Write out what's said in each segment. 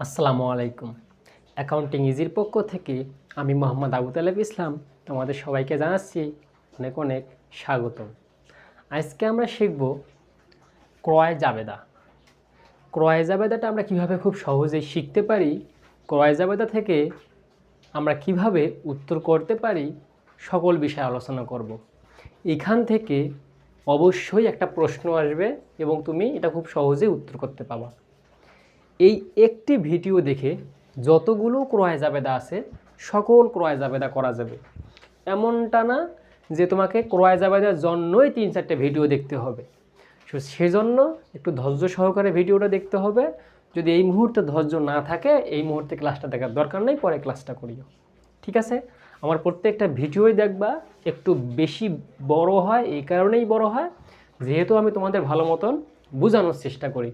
আসসালামু আলাইকুম। অ্যাকাউন্টিং ইজির পক্ষ থেকে আমি মোহাম্মদ আবু তালেব ইসলাম তোমাদের সবাইকে জানাচ্ছি অনেক অনেক স্বাগতম। আজকে আমরা শিখব ক্রয় জাবেদা। ক্রয় জাবেদাটা আমরা কীভাবে খুব সহজেই শিখতে পারি, ক্রয় জাবেদা থেকে আমরা কীভাবে উত্তর করতে পারি, সকল বিষয়ে আলোচনা করব। এখান থেকে অবশ্যই একটা প্রশ্ন আসবে এবং তুমি এটা খুব সহজেই উত্তর করতে পাবা এই একটি ভিডিও দেখে যতগুলো ক্রয় জাবেদা আছে, সকল ক্রয় জাবেদা করা যাবে। এমনটা না যে তোমাকে ক্রয় জাবেদার জন্যই তিন চারটে ভিডিও দেখতে হবে। সো সেজন্য একটু ধৈর্য সহকারে ভিডিওটা দেখতে হবে। যদি এই মুহূর্তে ধৈর্য না থাকে, এই মুহূর্তে ক্লাসটা দেখার দরকার নেই, পরে ক্লাসটা করিও। ঠিক আছে? আমার প্রত্যেকটা ভিডিওই দেখবা, একটু বেশি বড় হয়, এই কারণেই বড় হয়। যেহেতু আমি তোমাদের ভালো মতন বোঝানোর চেষ্টা করি।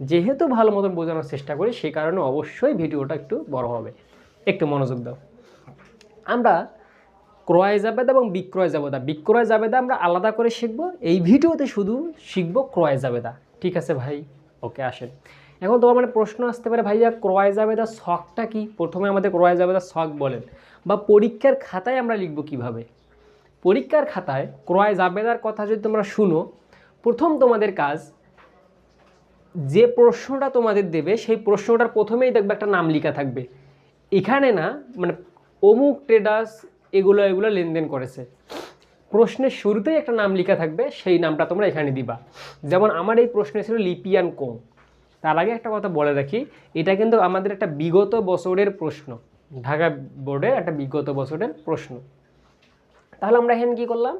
যেহেতু ভালো মতন বোঝানোর চেষ্টা করি, সেই কারণে অবশ্যই ভিডিওটা একটু বড় হবে। একটু মনোযোগ দাও। আমরা ক্রয় জাবেদা এবং বিক্রয় জাবেদা। বিক্রয় জাবেদা আমরা আলাদা করে শিখব। এই ভিডিওতে শুধু শিখব ক্রয় জাবেদা। ঠিক আছে ভাই? ওকে, আসেন। এখন তোমার মানে প্রশ্ন আসতে পারে, ভাইয়া, ক্রয় জাবেদা শখটা কি? প্রথমে আমাদের ক্রয় জাবেদা শখ বলেন। বা পরীক্ষার খাতায় আমরা লিখব কীভাবে? পরীক্ষার খাতায় ক্রয় জাবেদার কথা যদি তোমরা শুনো, প্রথম তোমাদের কাজ যে প্রশ্নটা তোমাদের দেবে, সেই প্রশ্নটার প্রথমেই দেখবে একটা নাম লেখা থাকবে। এখানে না মানে অমুক ট্রেডার্স এগুলো এগুলো লেনদেন করেছে। প্রশ্নের শুরুতেই একটা নাম লেখা থাকবে, সেই নামটা তোমরা এখানে দিবা। যেমন আমার এই প্রশ্নে ছিল লিপিয়ান কোং তার আগে একটা কথা বলে রাখি, এটা কিন্তু আমাদের একটা বিগত বছরের প্রশ্ন। ঢাকা বোর্ডের একটা বিগত বছরের প্রশ্ন। তাহলে আমরা এখানে কী করলাম?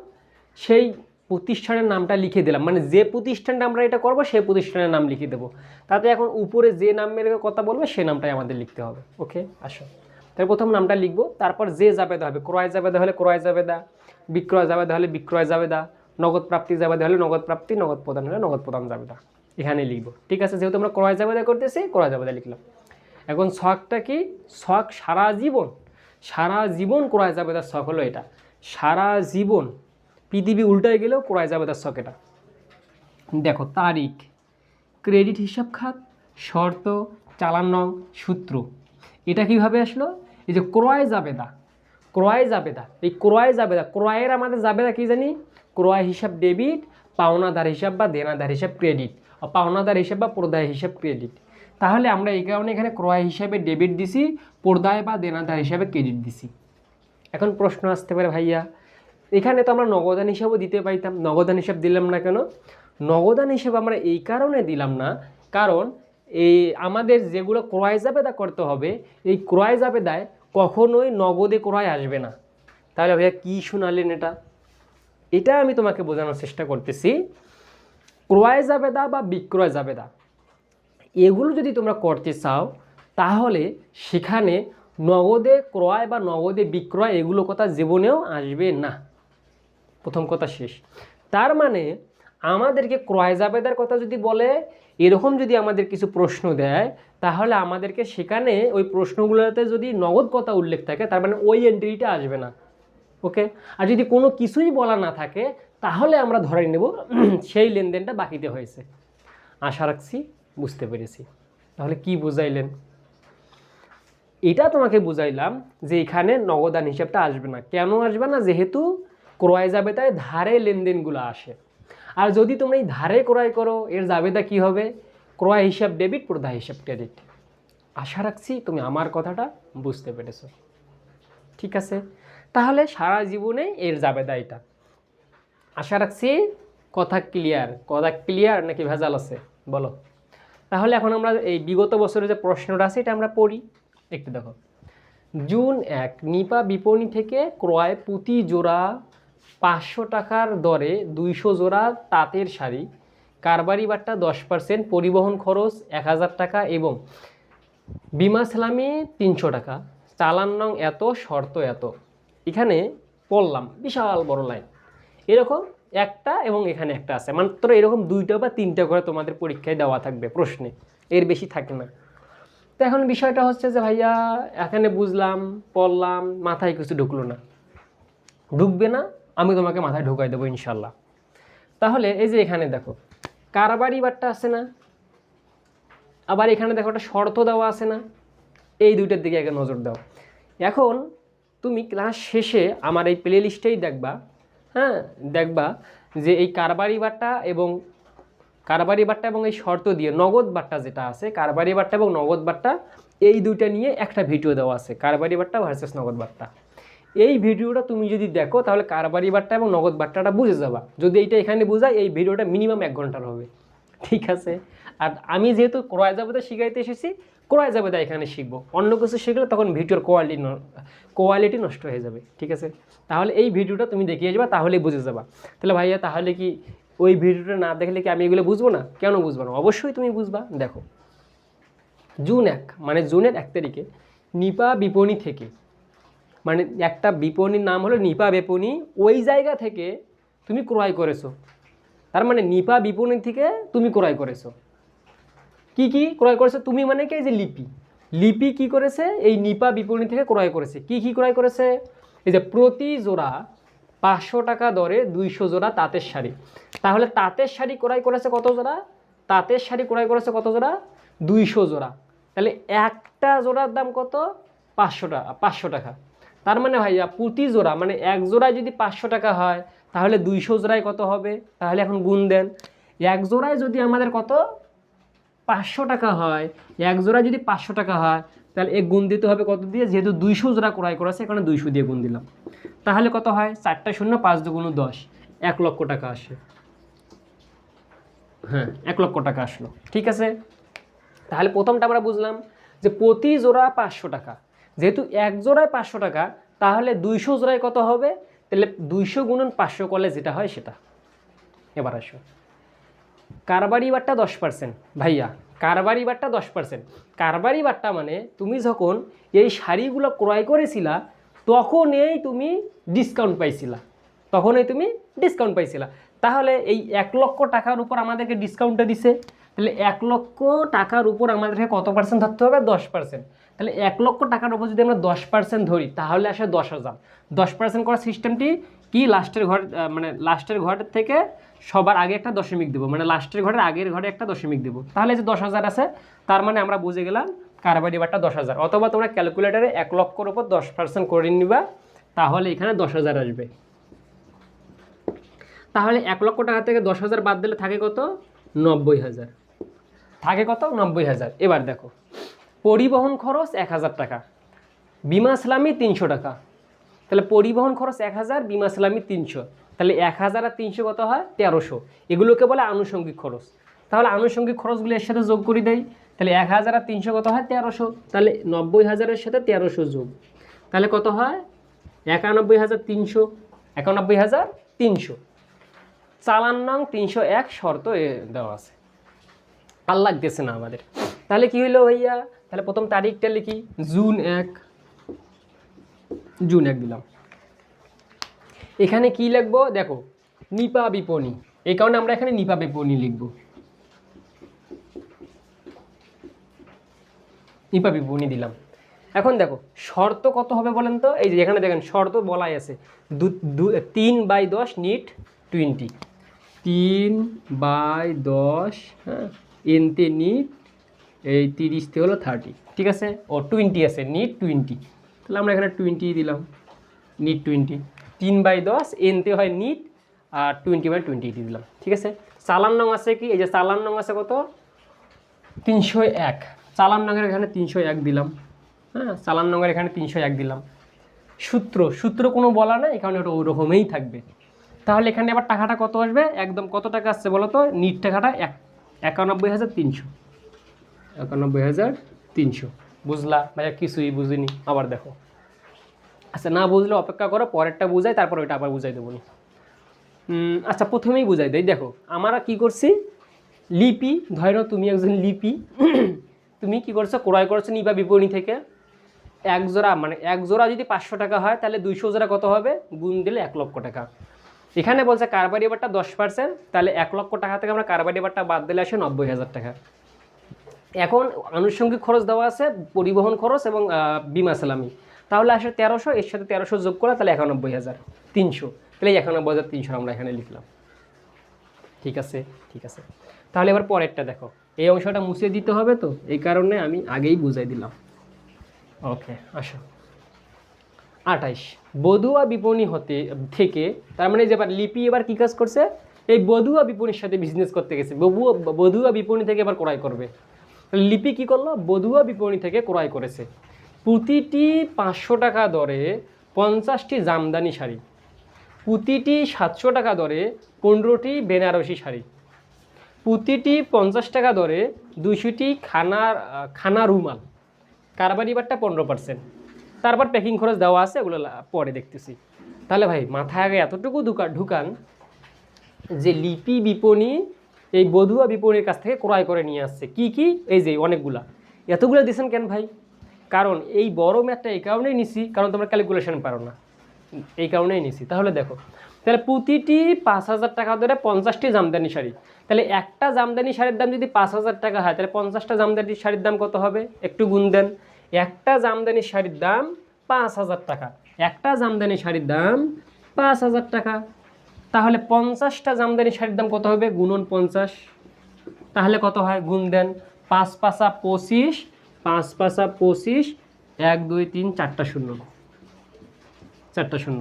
সেই প্রতিষ্ঠানের নামটা লিখে দিলাম। মানে যে প্রতিষ্ঠানটা আমরা এটা করব, সেই প্রতিষ্ঠানের নাম লিখে দেবো। তাতে এখন উপরে যে নামের কথা বলবে, সেই নামটাই আমাদের লিখতে হবে। ওকে? আসো। তাহলে প্রথম নামটা লিখব। তারপর যে জাবেদা হবে, ক্রয় জাবেদা হলে ক্রয় জাবেদা, বিক্রয় জাবেদা হলে বিক্রয় জাবেদা, নগদ প্রাপ্তি জাবেদা হলে নগদ প্রাপ্তি, নগদ প্রদান হলে নগদ প্রদান জাবেদা। এখানে লিখব। ঠিক আছে, যেহেতু আমরা ক্রয় জাবেদা করতেছি, ক্রয় জাবেদা লিখলাম। এখন শখটা কি? শখ সারা জীবন সারা জীবন ক্রয় জাবেদার শখ হলো এটা। সারা জীবন পৃথিবী উল্টায় গেলেও ক্রয় জাবেদার শখ এটা। দেখো, তারিখ ক্রেডিট হিসাব খাত, শর্ত, চালান নং, সূত্র। এটা কীভাবে আসলো? এই যে ক্রয় জাবেদা ক্রয় জাবেদা এই ক্রয় জাবেদা ক্রয়ের আমাদের জাবেদা কী জানি? ক্রয় হিসাব ডেবিট পাওনাদার হিসাব বা দেনাদার হিসাব ক্রেডিট পাওনাদার হিসাব বা প্রদায় হিসাব ক্রেডিট তাহলে আমরা এই কারণে এখানে ক্রয় হিসাবে ডেবিট দিছি, প্রদায় বা দেনাদার হিসাবে ক্রেডিট দিছি। এখন প্রশ্ন আসতে পারে ভাইয়া এখানে তো আমরা নগদান হিসাবও দিতে পাইতাম, নগদান হিসাব দিলাম না কেন? নগদান হিসাব আমরা এই কারণে দিলাম না, কারণ এই আমাদের যেগুলো ক্রয় জাবেদা করতে হবে, এই ক্রয় জাবেদায় কখনোই নগদে ক্রয় আসবে না। তাহলে ভাইয়া কী শোনালেন এটা? এটা আমি তোমাকে বোঝানোর চেষ্টা করতেছি। ক্রয় জাবেদা বা বিক্রয় জাবেদা, এগুলো যদি তোমরা করতে চাও, তাহলে সেখানে নগদে ক্রয় বা নগদে বিক্রয় এগুলো কথা জীবনেও আসবে না। প্রথম কথা শেষ। তার মানে আমাদেরকে ক্রয় জাবেদার কথা যদি বলে, এরকম যদি আমাদের কিছু প্রশ্ন দেয়, তাহলে আমাদেরকে সেখানে ওই প্রশ্নগুলোতে যদি নগদ কথা উল্লেখ থাকে, তার মানে ওই এন্ট্রিটা আসবে না। ওকে? আর যদি কোনো কিছুই বলা না থাকে, তাহলে আমরা ধরে নেব সেই লেনদেনটা বাকিতে হয়েছে। আশা রাখছি বুঝতে পেরেছি। তাহলে কি বুঝাইলেন? এটা তোমাকে বুঝাইলাম যে এখানে নগদান হিসাবটা আসবে না। কেন আসবে না? যেহেতু ক্রয় জাবেদায় ধারে লেনদেনগুলো আসে। আর যদি তোমরা এই ধারে ক্রয় করো, এর জাবেদা কি হবে? ক্রয় হিসাব ডেবিট প্রদায় হিসাব ক্রেডিট। আশা রাখছি তুমি আমার কথাটা বুঝতে পেরেছ। ঠিক আছে? তাহলে সারা জীবনে এর জাবেদা এটা। আশা রাখছি কথা ক্লিয়ার কথা ক্লিয়ার নাকি ভেজাল আছে? বলো। তাহলে এখন আমরা এই বিগত বছরের যে প্রশ্নটা আছে, এটা আমরা পড়ি। একটু দেখো। জুন এক, নিপা বিপণী থেকে ক্রয় প্রতি জোড়া পাঁচশো টাকার দরে দুইশো জোড়া তাঁতের শাড়ি। কারবারি বাট্টা দশ পার্সেন্ট পরিবহন খরচ এক হাজার টাকা এবং বিমা সালামি তিনশো টাকা। চালান নং এত, শর্ত এত। এখানে পড়লাম, বিশাল বড় লাইন। এরকম একটা এবং এখানে একটা আছে। মাত্র এরকম দুইটা বা তিনটা করে তোমাদের পরীক্ষায় দেওয়া থাকবে প্রশ্নে। এর বেশি থাকে না। তো এখন বিষয়টা হচ্ছে যে ভাইয়া, এখানে বুঝলাম, পড়লাম, মাথায় কিছু ঢুকলো না। ঢুকবে না আমি তোমাকে মাথায় ঢুকাই দেবো ইনশাল্লাহ। তাহলে এই যে এখানে দেখো, কারবারি বারটা আছে না? আবার এখানে দেখো একটা শর্ত দেওয়া আছে না? এই দুইটার দিকে আগে নজর দাও। এখন তুমি ক্লাস শেষে আমার এই প্লে লিস্টেই দেখবা হ্যাঁ? দেখবা যে এই কারবারি বাট্টা এবং কারবারি বাট্টা এবং এই শর্ত দিয়ে নগদ বাট্টা যেটা আছে, কারবারি বাট্টা এবং নগদ বাট্টা এই দুইটা নিয়ে একটা ভিডিও দেওয়া আছে, কারবারি বাট্টা ভার্সেস নগদ বাট্টা এই ভিডিওটা তুমি যদি দেখো, তাহলে কারবারি বাট্টা এবং নগদ বাট্টাটা বুঝে যাবা। যদি এইটা এখানে বোঝায়, এই ভিডিওটা মিনিমাম এক ঘণ্টার হবে। ঠিক আছে? আর আমি যেহেতু ক্রয় যাবেদা শিখাইতে এসেছি, ক্রয় যাবেদা এখানে শিখব। অন্য কিছু শিখলে তখন ভিডিওর কোয়ালিটি কোয়ালিটি নষ্ট হয়ে যাবে। ঠিক আছে? তাহলে এই ভিডিওটা তুমি দেখিয়ে যাবা, তাহলেই বুঝে যাবা। তাহলে ভাইয়া, তাহলে কি ওই ভিডিওটা না দেখলে কি আমি এগুলো বুঝব না? কেন বুঝব না? অবশ্যই তুমি বুঝবা। দেখো, জুন এক মানে জুনের এক তারিখে নিপা বিপণী থেকে মানে একটা বিপণীর নাম হলো নিপা বিপণী। ওই জায়গা থেকে তুমি ক্রয় করেছ। তার মানে নিপা বিপণী থেকে তুমি ক্রয় করেছ। কি কি ক্রয় করেছ? তুমি মানে কি যে লিপি? লিপি কি করেছে? এই নিপা বিপণী থেকে ক্রয় করেছে। কি কি ক্রয় করেছে? এই যে প্রতি জোড়া পাঁচশো টাকা দরে দুইশো জোড়া তাঁতের শাড়ি। তাহলে তাঁতের শাড়ি ক্রয় করেছে কত জোড়া? তাঁতের শাড়ি ক্রয় করেছে কত জোড়া? দুইশো জোড়া। তাহলে একটা জোড়ার দাম কত? পাঁচশো টাকা পাঁচশো টাকা। তার মানে ভাইয়া প্রতি জোড়া মানে এক জোড়ায় যদি পাঁচশো টাকা হয়, তাহলে দুইশো জোড়ায় কত হবে? তাহলে এখন গুণ দেন। এক জোড়ায় যদি আমাদের কত? পাঁচশো টাকা হয়। এক জোড়ায় যদি পাঁচশো টাকা হয়, তাহলে এ গুণ দিতে হবে কত দিয়ে? যেহেতু দুইশো জোড়া ক্রয় করেছে, এখানে দুইশো দিয়ে গুণ দিলাম। তাহলে কত হয়? চারটা শূন্য, পাঁচ দুগুণ দশ। এক লক্ষ টাকা আসে। হ্যাঁ এক লক্ষ টাকা আসলো। ঠিক আছে? তাহলে প্রথমটা আমরা বুঝলাম যে প্রতি জোড়া পাঁচশো টাকা। যেহেতু এক জোড়ায় পাঁচশো টাকা, তাহলে দুইশো জোড়ায় কত হবে? তাহলে দুইশো গুণন পাঁচশো করলে যেটা হয় সেটা। এবার আসো। কারবারি বারটা দশ পার্সেন্ট। ভাইয়া, কারবারি বারটা দশ পার্সেন্ট। কারবারি বারটা মানে তুমি যখন এই শাড়িগুলো ক্রয় করেছিলা, তখনই তুমি ডিসকাউন্ট পাইছিলা। তখনই তুমি ডিসকাউন্ট পাইছিলা। তাহলে এই এক লক্ষ টাকার উপর আমাদেরকে ডিসকাউন্টটা দিছে। তাহলে এক লক্ষ টাকার উপর আমাদেরকে কত পার্সেন্ট ধরতে হবে? দশ পার্সেন্ট তাহলে এক লক্ষ টাকার উপর যদি আমরা দশ পার্সেন্ট ধরি, তাহলে আসে দশ হাজার। দশ পার্সেন্ট করার সিস্টেমটি কি? লাস্টের ঘর মানে লাস্টের ঘরের থেকে সবার আগে একটা দশমিক দেবো। মানে লাস্টের ঘরের আগের ঘরে একটা দশমিক দেবো। তাহলে যে দশ হাজার আছে, তার মানে আমরা বুঝে গেলাম কারবারি বারটা দশ হাজার। অথবা তোমরা ক্যালকুলেটারে এক লক্ষর উপর দশ পার্সেন্ট করে নিবা, তাহলে এখানে দশ হাজার আসবে। তাহলে এক লক্ষ টাকা থেকে দশ হাজার বাদ দিলে থাকে কত? নব্বই হাজার। থাকে কত? নব্বই হাজার। এবার দেখো, পরিবহন খরচ এক হাজার টাকা, বিমা সালামি তিনশো টাকা। তাহলে পরিবহন খরচ এক হাজার, বিমা সালামি তিনশো। তাহলে এক হাজার আর তিনশো কত হয়? তেরোশো। এগুলোকে বলে আনুষঙ্গিক খরচ। তাহলে আনুষঙ্গিক খরচগুলো এর সাথে যোগ করে দেয় তাহলে এক হাজার আর তিনশো কত হয়? তেরোশো। তাহলে নব্বই হাজারের সাথে তেরোশো যোগ। তাহলে কত হয়? একানব্বই হাজার তিনশো। একানব্বই হাজার তিনশো। চালান নং তিনশো এক শর্ত দেওয়া আছে। আর লাগতেছে না আমাদের। তাহলে কি হইল ভাইয়া? তাহলে প্রথম তারিখটা লিখি। জুন এক। জুন এক দিলাম। এখানে কি লিখব? দেখো, নিপা বিপণী। এই কারণে আমরা এখানে নিপা বিপণী লিখব। নিপা বিপণী দিলাম। এখন দেখো, শর্ত কত হবে বলেন তো? এই যে এখানে দেখেন, শর্ত বলাই আছে। দু, তিন বাই দশ নিট টোয়েন্টি। তিন বাই দশ হ্যাঁ? এনতে নিট, এই তিরিশতে হলো থার্টি ঠিক আছে? ও টোয়েন্টি আছে, নিট টোয়েন্টি তাহলে আমরা এখানে টোয়েন্টি দিলাম, নিট টোয়েন্টি তিন বাই দশ এনতে হয় নিট, আর টোয়েন্টি বাই টোয়েন্টি দিয়ে দিলাম, ঠিক আছে? চালান নং আছে কি? এই যে চালান নং আছে কত? তিনশো এক। চালান নঙের এখানে তিনশো এক দিলাম হ্যাঁ? চালান নঙের এখানে তিনশো এক দিলাম। সূত্র সূত্র কোনো বলা না এখানে ওটা ওরকমই থাকবে। তাহলে এখানে আবার টাকাটা কত আসবে? একদম কত টাকা আসছে বলো তো নিট টাকাটা এক একানব্বই হাজার তিনশো। একানব্বই হাজার তিনশো। বুঝলা? ভাইয়া কিছুই বুঝিনি। আবার দেখো। আচ্ছা না বুঝলে অপেক্ষা করো পরেরটা বুঝাই তারপর ওইটা আবার বুঝাই দেবো আচ্ছা প্রথমেই বুঝাই দেই। দেখো আমরা কি করছি? লিপি ধরো তুমি একজন লিপি তুমি কি করছ? ক্রয় করছ নিবা বিপণী থেকে। এক জোড়া মানে এক জোড়া যদি পাঁচশো টাকা হয় তাহলে দুইশো জোড়া কত হবে? গুণ দিলে এক লক্ষ টাকা। এখানে বলছে কারবারি এবারটা দশ পার্সেন্ট তাহলে এক লক্ষ টাকা থেকে আমরা কারবারি এবারটা বাদ দিলে আসে নব্বই হাজার টাকা। এখন আনুষঙ্গিক খরচ দেওয়া আছে, পরিবহন খরচ এবং বিমা সালামি তাহলে আসে তেরোশো, এর সাথে তেরোশো যোগ করে তাহলে একানব্বই হাজার, তিনশো। তাহলে একানব্বই হাজার তিনশো আমরা এখানে লিখলাম। ঠিক আছে ঠিক আছে। তাহলে এবার পরেরটা দেখো। এই অংশটা মুছে দিতে হবে তো, এই কারণে আমি আগেই বুঝাই দিলাম। ওকে আসো। আঠাইশ। বধুয়া বিপণী হতে, থেকে, তার মানে যে লিপি এবার কী কাজ করছে? এই বধুয়া বিপণীর সাথে বিজনেস করতে গেছে। বধুয়া বধুয়া বিপণী থেকে এবার ক্রয় করবে। লিপি কি করল? বধুয়া বিপণী থেকে ক্রয় করেছে। প্রতিটি পাঁচশো টাকা দরে পঞ্চাশটি জামদানি শাড়ি। প্রতিটি সাতশো টাকা দরে পনেরোটি বেনারসি শাড়ি। প্রতিটি পঞ্চাশ টাকা দরে দুশোটি খানার খানা রুমাল। কারবারি বারটা পনেরো পার্সেন্ট তারপর প্যাকিং খরচ দেওয়া আছে ওগুলো পরে দেখতেছি। তাহলে ভাই, মাথায় আগে এতটুকু ঢুকা ঢুকান যে লিপি বিপণী, এই বধুয়া বিপণীর কাছ থেকে ক্রয় করে নিয়ে আসছে। কি কি? এই যে, অনেকগুলা। এতগুলো দিয়েছেন কেন ভাই? কারণ এই বড় ম্যাথটা এই কারণেই নিছি, কারণ তোমরা ক্যালকুলেশন পারো না। এই কারণেই নিছি। তাহলে দেখো, তাহলে প্রতিটি পাঁচ হাজার টাকা ধরে পঞ্চাশটি জামদানি শাড়ি। তাহলে একটা জামদানি শাড়ির দাম যদি পাঁচ হাজার টাকা হয়, তাহলে পঞ্চাশটা জামদানি শাড়ির দাম কত হবে? একটু গুণ দেন। একটা জামদানি শাড়ির দাম পাঁচ হাজার টাকা। একটা জামদানি শাড়ির দাম পাঁচ হাজার টাকা। তাহলে পঞ্চাশটা জামদানি শাড়ির দাম কত হবে? গুণন পঞ্চাশ। তাহলে কত হয়? গুণ দেন পাঁচ পাঁচা পঁচিশ, পাঁচ পাঁচা পঁচিশ, এক, দুই, তিন, চারটা শূন্য। চারটা শূন্য।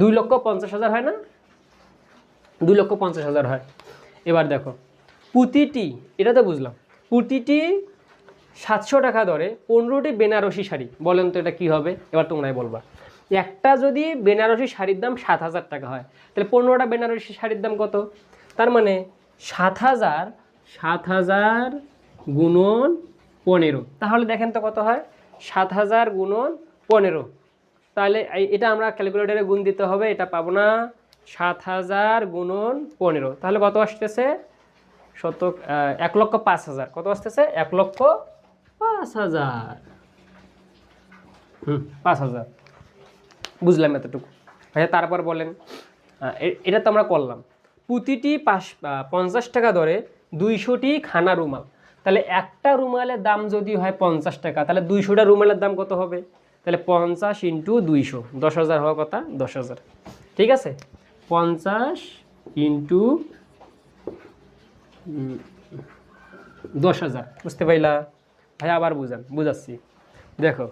দুই লক্ষ পঞ্চাশ হাজার হয় না? দুই লক্ষ পঞ্চাশ হাজার হয়। এবার দেখো, প্রতিটি এটা তো বুঝলাম, প্রতিটি সাতশো টাকা দরে পনেরোটি বেনারসি শাড়ি। বলেন তো এটা কী হবে? এবার তোমরাই বলবা। একটা যদি বেনারসি শাড়ির দাম সাত হাজার টাকা হয়, তাহলে পনেরোটা বেনারসি শাড়ির দাম কত? তার মানে সাত হাজার সাত হাজার গুণন পনেরো। তাহলে দেখেন তো কত হয়? সাত হাজার গুণন পনেরো। তাহলে এটা আমরা ক্যালকুলেটারে গুণ দিতে হবে, এটা পাবো না। সাত হাজার গুণন পনেরো। তাহলে কত আসতেছে? শতক এক লক্ষ পাঁচ হাজার। কত আসতেছে? এক লক্ষ পাঁচ হাজার। হুম, পাঁচ হাজার। বুঝলাম এতটুকু। আচ্ছা তারপর বলেন এটা তো আমরা করলাম। প্রতিটি পাঁচ পঞ্চাশ টাকা দরে দুইশোটি খানা রুমাল। তাহলে একটা রুমালের দাম যদি হয় পঞ্চাশ টাকা, তাহলে দুইশোটা রুমালের দাম কত হবে? তাহলে পঞ্চাশ ইন্টু দুইশো, দশ হাজার হওয়ার কথা, দশ হাজার। ঠিক আছে? পঞ্চাশ ইন্টু দশ হাজার। বুঝতে পাইলা? ভাই, আবার বুঝান, বুঝাচ্ছি। দেখো,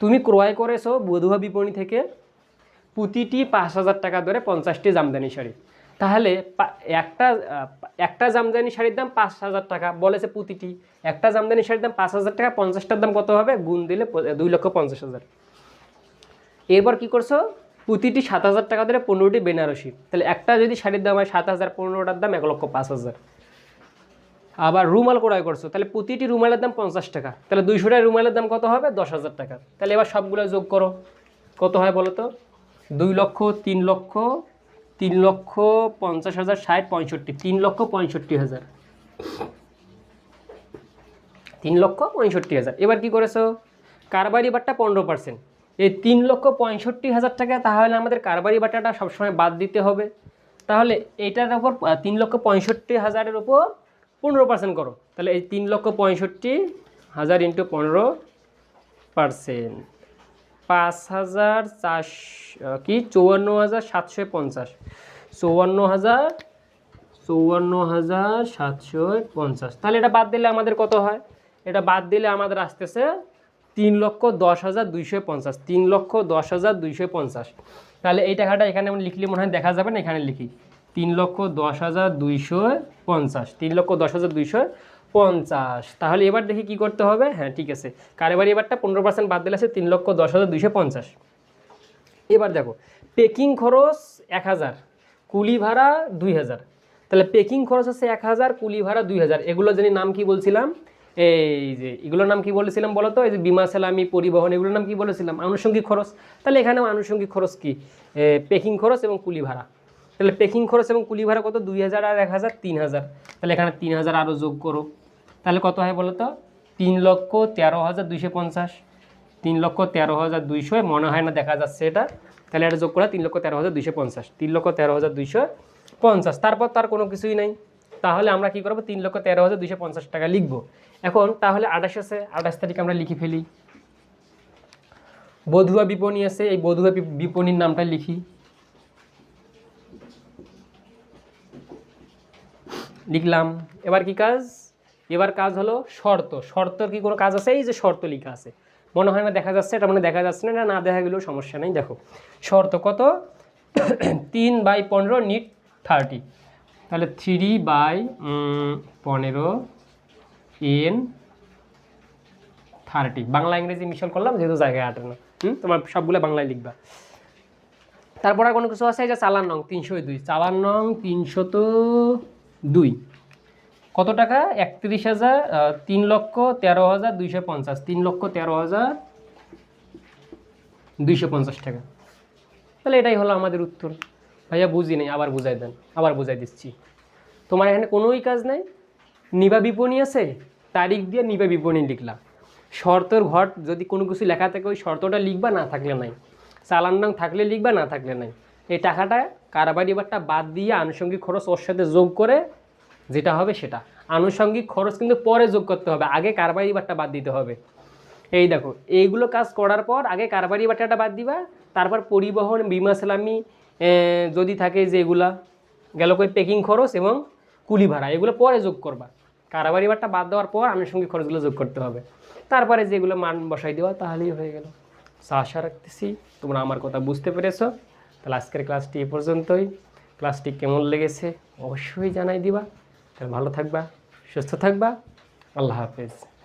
তুমি ক্রয় করেছ বধুয়া বিপণী থেকে প্রতিটি পাঁচ হাজার টাকা ধরে পঞ্চাশটি জামদানি শাড়ি। তাহলে একটা একটা জামদানি শাড়ির দাম পাঁচ হাজার টাকা, বলেছে প্রতিটি। একটা জামদানি শাড়ির দাম পাঁচ হাজার টাকা, পঞ্চাশটার দাম কত হবে? গুণ দিলে দুই লক্ষ পঞ্চাশ হাজার। এরপর কী করছ? প্রতিটি সাত হাজার টাকা ধরে পনেরোটি বেনারসি। তাহলে একটা যদি শাড়ির দাম হয় সাত হাজার, পনেরোটার দাম এক লক্ষ পাঁচ হাজার। আবার রুমাল ক্রয় করছ, তাহলে প্রতিটি রুমালের দাম পঞ্চাশ টাকা। তাহলে দুইশোটা রুমালের দাম কত হবে? দশ হাজার টাকা। তাহলে এবার সবগুলো যোগ করো। কত হয় বলো তো? দুই লক্ষ, তিন লক্ষ তিন লক্ষ পঞ্চাশ হাজার ষাট পঁয়ষট্টি। তিন লক্ষ পঁয়ষট্টি হাজার। তিন লক্ষ পঁয়ষট্টি হাজার। এবার কি করেছ? কারবারি বাট্টা পনেরো পার্সেন্ট এই তিন লক্ষ পঁয়ষট্টি হাজার টাকা তাহলে আমাদের কারবারি বাটাটা সবসময় বাদ দিতে হবে। তাহলে এইটার ওপর তিন লক্ষ পঁয়ষট্টি হাজারের ওপর পনেরো পার্সেন্ট করো। তাহলে এই তিন লক্ষ পঁয়ষট্টি হাজার ইন্টু পনেরো পার্সেন্ট পাঁচ হাজার চার কি? চৌয়ান্ন হাজার সাতশো পঞ্চাশ। চৌয়ান্ন হাজার চৌয়ান্ন হাজার সাতশো পঞ্চাশ। তাহলে এটা বাদ দিলে আমাদের কত হয়? এটা বাদ দিলে আমাদের আসতেছে তিন লক্ষ দশ হাজার দুইশো পঞ্চাশ। তিন লক্ষ দশ হাজার দুইশো পঞ্চাশ। তাহলে এই টাকাটা এখানে লিখলে মনে হয় দেখা যাবে না, এখানে লিখি। তিন লক্ষ দশ হাজার দুইশো পঞ্চাশ। তিন লক্ষ দশ হাজার দুইশো পঞ্চাশ। তাহলে এবার দেখি কি করতে হবে? হ্যাঁ ঠিক আছে। কারবারি এবারটা পনেরো পার্সেন্ট বাদ দিলে আছে তিন লক্ষ দশ হাজার দুইশো পঞ্চাশ। এবার দেখো, পেকিং খরচ এক হাজার, কুলি ভাড়া দুই হাজার। তাহলে পেকিং খরচ আছে এক হাজার, কুলি ভাড়া দুই হাজার। এগুলো জানি নাম কি বলছিলাম? এই যে, এগুলোর নাম কি বলেছিলাম বলো তো? এই যে বিমা সালামি, পরিবহন, এগুলোর নাম কি বলেছিলাম? আনুষঙ্গিক খরচ। তাহলে এখানেও আনুষঙ্গিক খরচ কি? পেকিং খরচ এবং কুলি ভাড়া। তাহলে পেকিং খরচ এবং কুলি ভাড়া কত? দুই হাজার আর এক হাজার, তিন হাজার। তাহলে এখানে তিন হাজার আরও যোগ করো। তাহলে কত হয় বলো তো তিন লক্ষ তেরো হাজার দুইশো পঞ্চাশ। তিন লক্ষ তেরো হাজার দুইশো মনে হয় না দেখা যাচ্ছে এটা। তাহলে এটা যোগ করা তিন লক্ষ তেরো হাজার দুইশো পঞ্চাশ। তিন লক্ষ তেরো হাজার দুইশো পঞ্চাশ। তারপর তার কোনো কিছুই নাই। তাহলে আমরা কি করব? তিন লক্ষ তেরো হাজার দুইশো পঞ্চাশ টাকা লিখব। এখন তাহলে আঠাশ আছে। আঠাশ তারিখ আমরা লিখে ফেলি। বধুয়া বিপণী আছে। এই বধুয়া বিপণীর নামটা লিখি। লিখলাম। এবার কি কাজ? এবার কাজ হলো শর্ত। শর্তর কি কোনো কাজ আছে? এই যে শর্ত লিখা আছে। মনে হয় না দেখা যাচ্ছে, এটা মানে দেখা যাচ্ছে না না দেখা গেলেও সমস্যা নেই। দেখো, শর্ত কত? তিন বাই পনেরো নিট থার্টি। তাহলে থ্রি বাই পনেরো এন থার্টি। বাংলা, ইংরেজি মিশন করলাম, যেহেতু জায়গায় আটে না। হুম? তোমার সবগুলো বাংলায় লিখবা। তারপর আর কোনো কিছু আছে? যে চালান নং, তিনশো দুই। চালান নং তিনশত দুই। কত টাকা? একত্রিশ হাজার তিন লক্ষ তেরো হাজার দুইশো পঞ্চাশ। তিন লক্ষ তেরো হাজার দুইশো পঞ্চাশ টাকা। তাহলে এটাই হলো আমাদের উত্তর। ভাইয়া বুঝি নেই, আবার বুঝাই দেন, আবার বুঝাই দিচ্ছি। তোমার এখানে কোনোই কাজ নাই? নিবা বিপণী আছে? তারিখ দিয়ে নিবা বিপণী লিখলা। শর্তর ঘর যদি কোনো কিছু লেখা থাকে, ওই শর্তটা লিখবা না থাকলে নাই। চালান নাম থাকলে লিখবা, না থাকলে নাই। এই টাকাটা কারবারি এবারটা বাদ দিয়ে আনুষঙ্গিক খরচ ওর সাথে যোগ করে যেটা হবে সেটা। আনুষঙ্গিক খরচ কিন্তু পরে যোগ করতে হবে, আগে কারবারি বারটা বাদ দিতে হবে। এই দেখো, এইগুলো কাজ করার পর আগে কারবারি বাটাটা বাদ দিবা, তারপর পরিবহন, বিমা, সালামি যদি থাকে যে এগুলা গেল কই পেকিং খরচ এবং কুলি ভাড়া, এগুলো পরে যোগ করবা। কারবারি বারটা বাদ দেওয়ার পর আনুষঙ্গিক খরচগুলো যোগ করতে হবে। তারপরে যেগুলো মান বসাই দেওয়া, তাহলেই হয়ে গেল। আশা রাখতেছি তোমরা আমার কথা বুঝতে পেরেছ। তাহলে আজকের ক্লাসটি এ পর্যন্তই। ক্লাসটি কেমন লেগেছে অবশ্যই জানাই দিবা। তাহলে ভালো থাকবা, সুস্থ থাকবা। আল্লাহ হাফেজ।